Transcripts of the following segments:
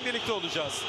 yeniden birlikte olacağız.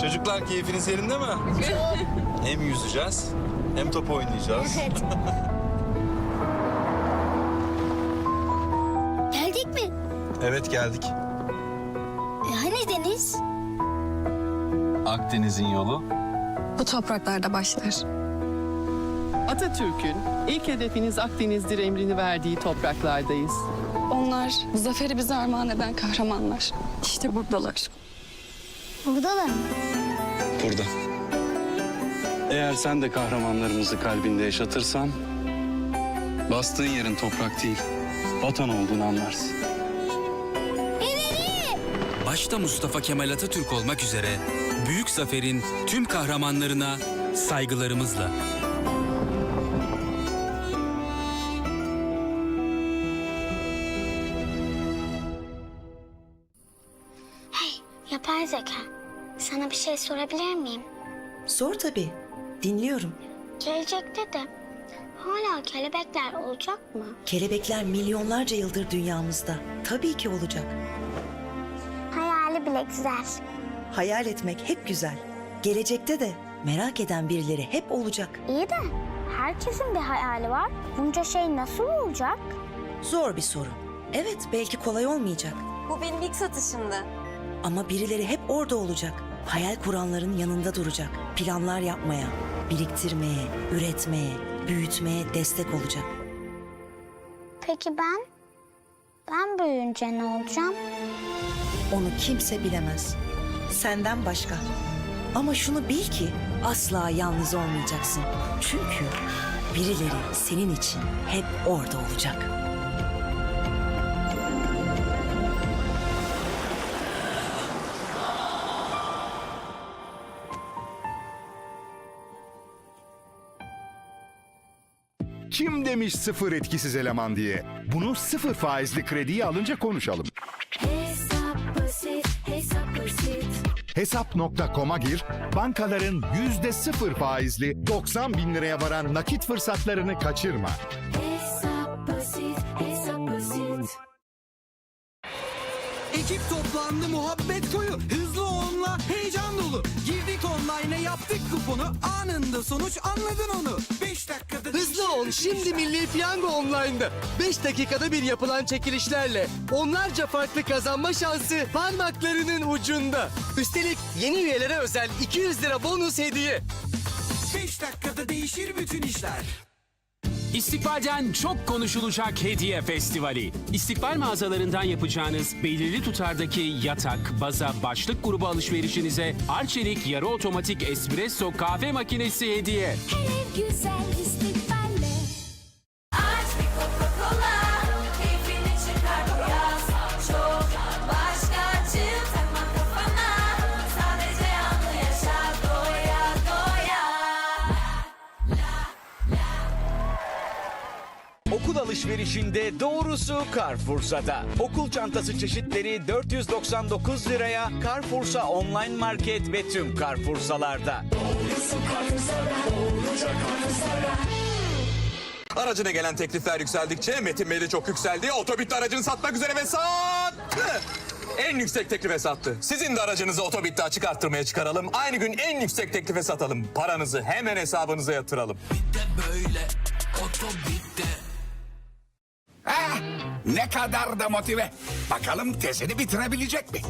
Çocuklar keyfiniz yerinde mi? hem yüzeceğiz hem top oynayacağız. Evet. Geldik mi? Evet geldik. Akdeniz'in yolu. Bu topraklarda başlar. Atatürk'ün ilk hedefiniz Akdeniz'dir emrini verdiği topraklardayız. Onlar zaferi bize armağan eden kahramanlar. İşte buradalar. Buradalar mı? Burada. Eğer sen de kahramanlarımızı kalbinde yaşatırsan... ...bastığın yerin toprak değil, vatan olduğunu anlarsın. Başta Mustafa Kemal Atatürk olmak üzere Büyük Zafer'in tüm kahramanlarına saygılarımızla. Hey, yapay zeka. Sana bir şey sorabilir miyim? Sor tabii. Dinliyorum. Gelecekte de hala kelebekler olacak mı? Kelebekler milyonlarca yıldır dünyamızda. Tabii ki olacak. Bile güzel. Hayal etmek hep güzel. Gelecekte de merak eden birileri hep olacak. İyi de herkesin bir hayali var. Bunca şey nasıl olacak? Zor bir soru. Evet belki kolay olmayacak. Bu benim ilk satışımdı. Ama birileri hep orada olacak. Hayal kuranların yanında duracak. Planlar yapmaya, biriktirmeye, üretmeye, büyütmeye destek olacak. Peki ben? Ben büyüyünce ne olacağım? Onu kimse bilemez. Senden başka. Ama şunu bil ki asla yalnız olmayacaksın. Çünkü birileri senin için hep orada olacak. Kim demiş sıfır etkisiz eleman diye? Bunu sıfır faizli krediyi alınca konuşalım. Hesap.com'a gir, bankaların yüzde sıfır faizli 90 bin liraya varan nakit fırsatlarını kaçırma. Ekip toplandı muhabbet koyu Hızlı onla heyecan dolu Girdik online'a yaptık kuponu Anında sonuç anladın onu 5 dakikada Hızlı ol şimdi Milli Piyango Online'da. 5 dakikada bir yapılan çekilişlerle onlarca farklı kazanma şansı parmaklarının ucunda. Üstelik yeni üyelere özel 200 lira bonus hediye. 5 dakikada değişir bütün işler İstikbal'den çok konuşulacak hediye festivali. İstikbal mağazalarından yapacağınız belirli tutardaki yatak, baza, başlık grubu alışverişinize Arçelik yarı otomatik espresso kahve makinesi hediye. güzel istikballe. Alışverişinde doğrusu Carrefour'sa'da. Okul çantası çeşitleri 499 liraya Carrefour'sa online market ve tüm Carrefour'salarda. Aracına gelen teklifler yükseldikçe Metin Bey de çok yükseldi. Otobütte aracını satmak üzere ve sattı. En yüksek teklife sattı. Sizin de aracınızı otobitte açık arttırmaya çıkaralım. Aynı gün en yüksek teklife satalım. Paranızı hemen hesabınıza yatıralım. Ne kadar da motive. Bakalım tezini bitirebilecek mi?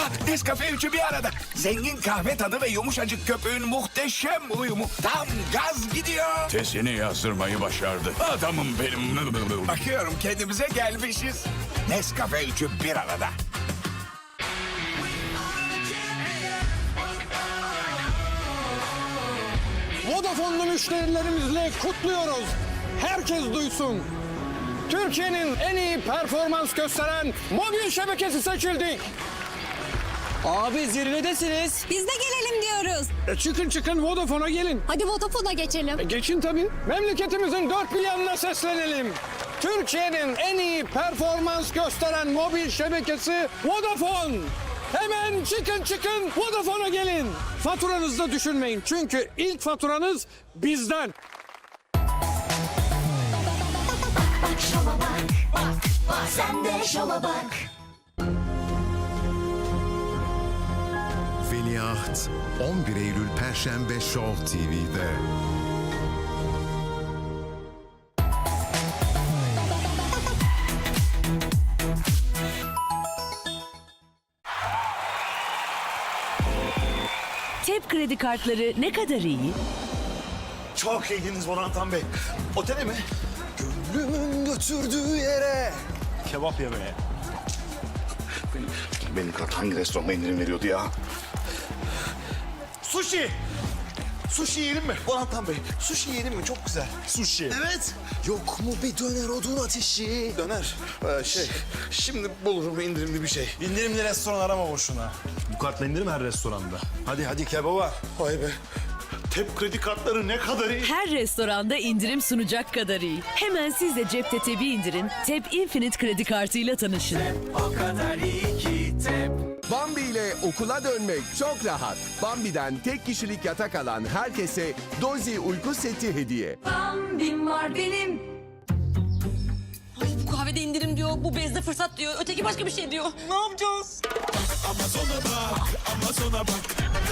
Ah, Nescafe üçü bir arada. Zengin kahve tadı ve yumuşacık köpüğün muhteşem uyumu. Tam gaz gidiyor. Tezini yazdırmayı başardı. Adamım benim. Bakıyorum kendimize gelmişiz. Nescafe üçü bir arada. Vodafone'lu müşterilerimizle kutluyoruz. Herkes duysun. Türkiye'nin en iyi performans gösteren mobil şebekesi seçildik. Abi zirvedesiniz. Biz de gelelim diyoruz. E çıkın çıkın Vodafone'a gelin. Hadi Vodafone'a geçelim. E geçin tabii. Memleketimizin dört bir yanına seslenelim. Türkiye'nin en iyi performans gösteren mobil şebekesi Vodafone. Hemen çıkın çıkın Vodafone'a gelin. Faturanızda düşünmeyin çünkü ilk faturanız bizden. Sen de şova bak. Veliaht 11 Eylül Perşembe Show TV'de. TEP kredi kartları ne kadar iyi? Çok iyiydiniz Bonantan Bey. Otele mi? Gönlümün götürdüğü yere. Kebap yemeye. Benim, benim kart hangi restoranda indirim veriyordu ya? Sushi. Sushi yiyelim mi? Bonantan Bey, sushi yiyelim mi? Çok güzel. Sushi. Evet. Yok mu bir döner odun ateşi? Döner. Ee, şey, şimdi bulurum indirimli bir şey. İndirimli restoran arama boşuna. Bu kartla indirim her restoranda. Hadi hadi kebaba. Vay be. Tep kredi kartları ne kadar iyi. Her restoranda indirim sunacak kadar iyi. Hemen siz de cepte TEP'i indirin. TEP Infinite kredi kartıyla tanışın. Bambi ile okula dönmek çok rahat. Bambi'den tek kişilik yatak alan herkese Dozi uyku seti hediye. Bambim var benim. Ay bu kahvede indirim diyor, bu bezde fırsat diyor, öteki başka bir şey diyor. Ne yapacağız?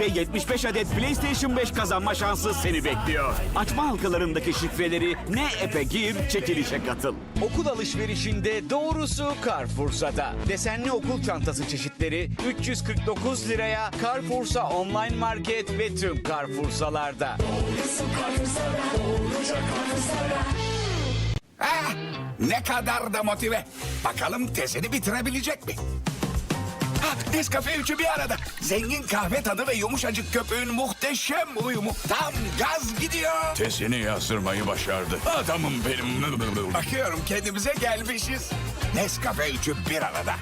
ve 75 adet PlayStation 5 kazanma şansı seni bekliyor. Açma halkalarındaki şifreleri ne epe gir, çekilişe katıl. Okul alışverişinde doğrusu Carrefour'sa'da. Desenli okul çantası çeşitleri 349 liraya Carrefour'sa online market ve tüm Carrefour'salarda. Ah, ne kadar da motive. Bakalım tezini bitirebilecek mi? Ah, Nescafe üçü bir arada. Zengin kahve tadı ve yumuşacık köpüğün muhteşem uyumu. Tam gaz gidiyor. Tezini yazdırmayı başardı. Adamım benim. Bakıyorum kendimize gelmişiz. Nescafe üçü bir arada.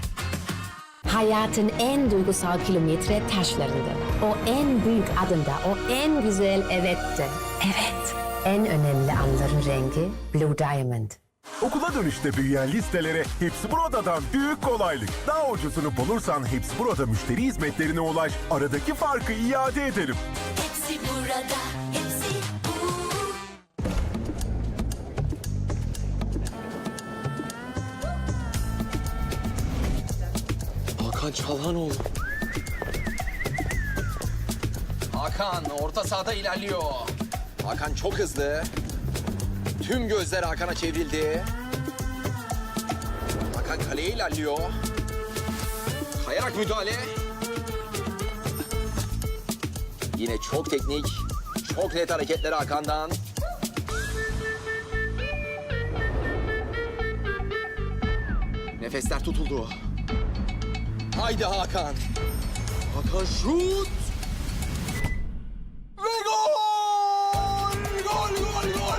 Hayatın en duygusal kilometre taşlarında. O en büyük adımda, o en güzel evette. Evet, en önemli anların rengi Blue Diamond. Okula dönüşte büyüyen listelere Hepsi Burada'dan büyük kolaylık. Daha ucuzunu bulursan Hepsi Burada müşteri hizmetlerine ulaş. Aradaki farkı iade edelim. Hepsi burada, hepsi bu. Hakan Çalhanoğlu. Hakan orta sahada ilerliyor. Hakan çok hızlı. Tüm gözler Hakan'a çevrildi. Hakan kaleye ilerliyor. Kayarak müdahale. Yine çok teknik, çok net hareketler Hakan'dan. Nefesler tutuldu. Haydi Hakan. Hakan şut. Ve gol! Gol, gol, gol!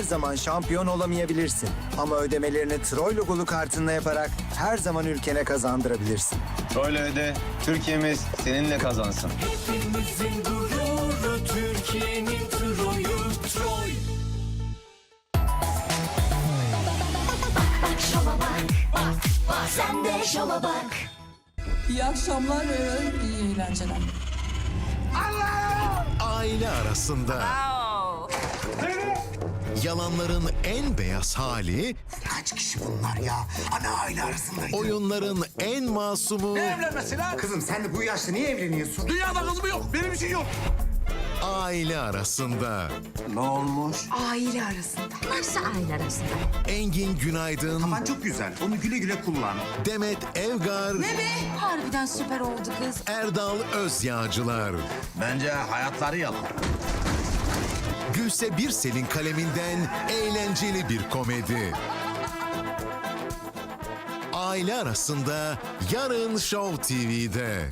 Her zaman şampiyon olamayabilirsin. Ama ödemelerini Troy logolu kartınla yaparak her zaman ülkene kazandırabilirsin. Öyle öde. Türkiye'miz seninle kazansın. Hepimizin gururu Türkiye'nin Troy'u Troy. Bak şova bak, bak, bak. Sen de şova bak. İyi akşamlar, iyi eğlenceler. Aile arasında. Yalanların en beyaz hali, Kaç kişi bunlar ya? Ana aile arasındaydı. oyunların en masumu, Kızım sen de bu yaşta niye evleniyorsun? Dünyada kızım yok. Benim için yok. aile arasında. Aile arasında. Nasıl aile arasında? Engin Günaydın, çok güzel. Onu güle güle kullan. Demet Evgar, be? Harbiden süper oldu kız. Erdal Özyağcılar. Bence hayatları yalan. Gülse Birsel'in kaleminden eğlenceli bir komedi. Aile arasında yarın Show TV'de.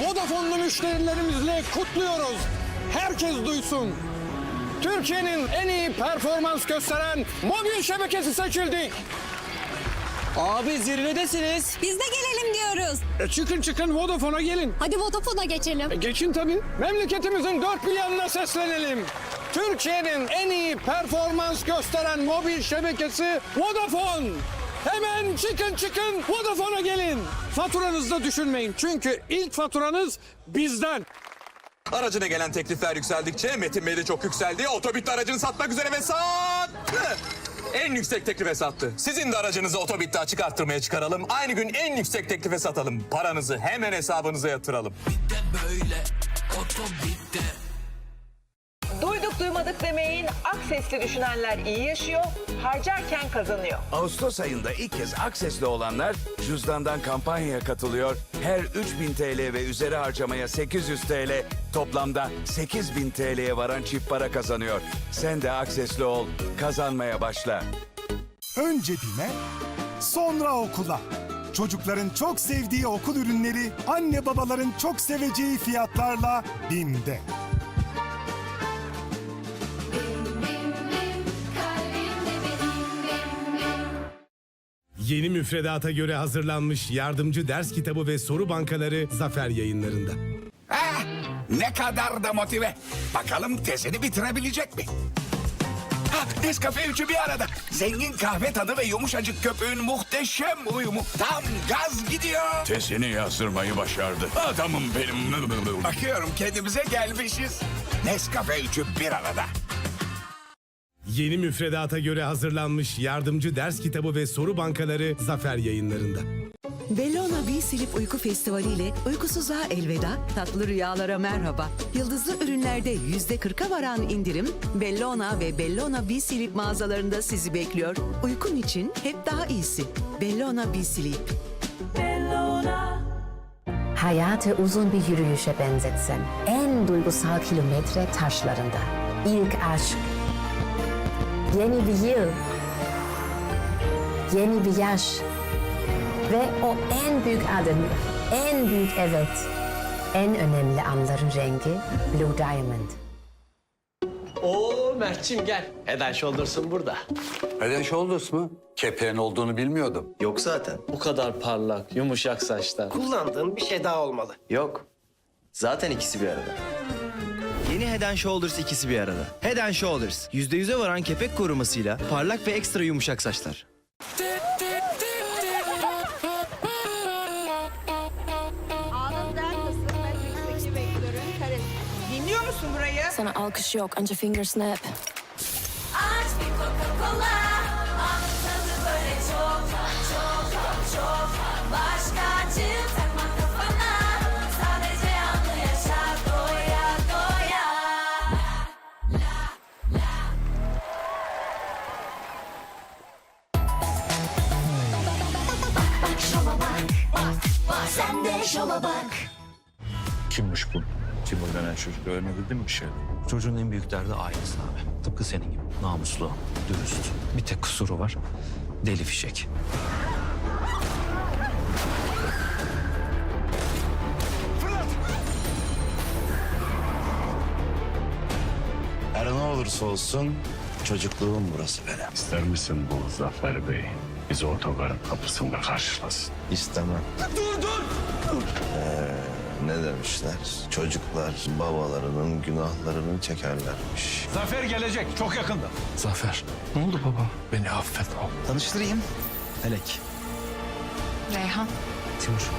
Vodafone'lu müşterilerimizle kutluyoruz. Herkes duysun. Türkiye'nin en iyi performans gösteren mobil şebekesi seçildik. Abi zirvedesiniz. Biz de gelelim diyoruz. E, çıkın çıkın Vodafone'a gelin. Hadi Vodafone'a geçelim. E, geçin tabii. Memleketimizin dört bir yanına seslenelim. Türkiye'nin en iyi performans gösteren mobil şebekesi Vodafone. Hemen çıkın çıkın Vodafone'a gelin. Faturanızda düşünmeyin. Çünkü ilk faturanız bizden. Aracına gelen teklifler yükseldikçe Metin Bey de çok yükseldi. Otobitti aracını satmak üzere ve sattı. En yüksek teklife sattı. Sizin de aracınızı otobitte açık arttırmaya çıkaralım. Aynı gün en yüksek teklife satalım. Paranızı hemen hesabınıza yatıralım. Duyduk duymadık demeyin. Aksesli düşünenler iyi yaşıyor, harcarken kazanıyor. Ağustos ayında ilk kez Akses'li olanlar cüzdandan kampanyaya katılıyor. Her 3000 TL ve üzeri harcamaya 800 TL, toplamda 8000 TL'ye varan çift para kazanıyor. Sen de Akses'li ol, kazanmaya başla. Önce BİM'e, sonra okula. Çocukların çok sevdiği okul ürünleri anne babaların çok seveceği fiyatlarla BİM'de. Yeni müfredata göre hazırlanmış yardımcı ders kitabı ve soru bankaları Zafer yayınlarında. Ah, ne kadar da motive. Bakalım tezini bitirebilecek mi? Ha, Nescafe üçü bir arada. Zengin kahve tadı ve yumuşacık köpüğün muhteşem uyumu. Tam gaz gidiyor. Tezini yazdırmayı başardı. Adamım benim. Bakıyorum kendimize gelmişiz. Nescafe üçü bir arada. Yeni müfredata göre hazırlanmış yardımcı ders kitabı ve soru bankaları Zafer yayınlarında. Bellona V Silip Uyku Festivali ile uykusuzluğa elveda, tatlı rüyalara merhaba. Yıldızlı ürünlerde yüzde 40'a varan indirim Bellona ve Bellona V Silip mağazalarında sizi bekliyor. Uykun için hep daha iyisi. Bellona V Silip. Hayatı uzun bir yürüyüşe benzetsen. En duygusal kilometre taşlarında. İlk aşk. Yeni bir yıl. Yeni bir yaş. Ve o en büyük adım, en büyük evet. En önemli anların rengi Blue Diamond. Oo Mert'ciğim gel. Head and Shoulders'ın burada. Head Shoulders mı? Kepeğin olduğunu bilmiyordum. Yok zaten. Bu kadar parlak, yumuşak saçlar. Kullandığın bir şey daha olmalı. Yok. Zaten ikisi bir arada. Yeni Head and Shoulders ikisi bir arada. Head and Shoulders %100'e varan kepek korumasıyla parlak ve ekstra yumuşak saçlar. Dinliyor musun burayı? Sana alkış yok, anca finger snap. Aç bir Coca-Cola. Tadı böyle çok, çok, çok başka şova bak. Kimmiş bu? Kim o denen çocuk? Öğrenebildin mi bir şey? Çocuğun en büyük derdi ailesi abi. Tıpkı senin gibi. Namuslu, dürüst. Bir tek kusuru var. Deli fişek. Her ne olursa olsun çocukluğum burası benim. İster misin bu Zafer Bey? Bizi otogarın kapısında karşılasın. İstemem. Dur dur! Ne demişler? Çocuklar babalarının günahlarını çekerlermiş. Zafer gelecek çok yakında. Zafer. Ne oldu baba? Beni affet oğlum. Tanıştırayım. Melek. Reyhan. Timur.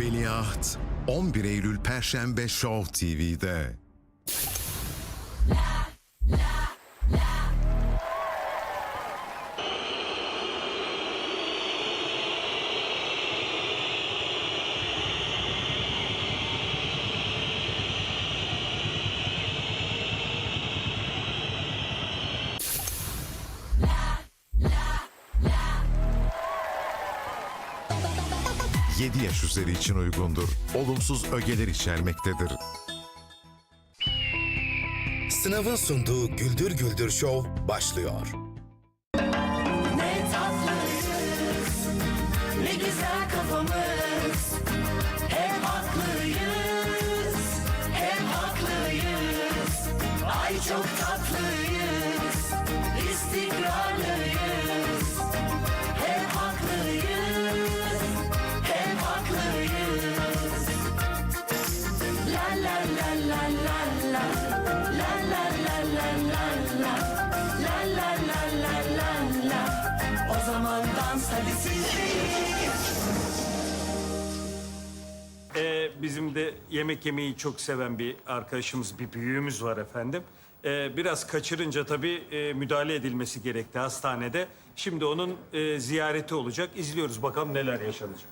Veliaht 11 Eylül Perşembe Show TV'de. ...7 yaş üzeri için uygundur. Olumsuz ögeler içermektedir. Sınavın sunduğu Güldür Güldür Show başlıyor. Ne tatlıyız, ne güzel kafamız. Bizim de yemek yemeyi çok seven bir arkadaşımız, bir büyüğümüz var efendim. Ee, biraz kaçırınca tabii e, müdahale edilmesi gerekti hastanede. Şimdi onun e, ziyareti olacak. İzliyoruz bakalım neler yaşanacak.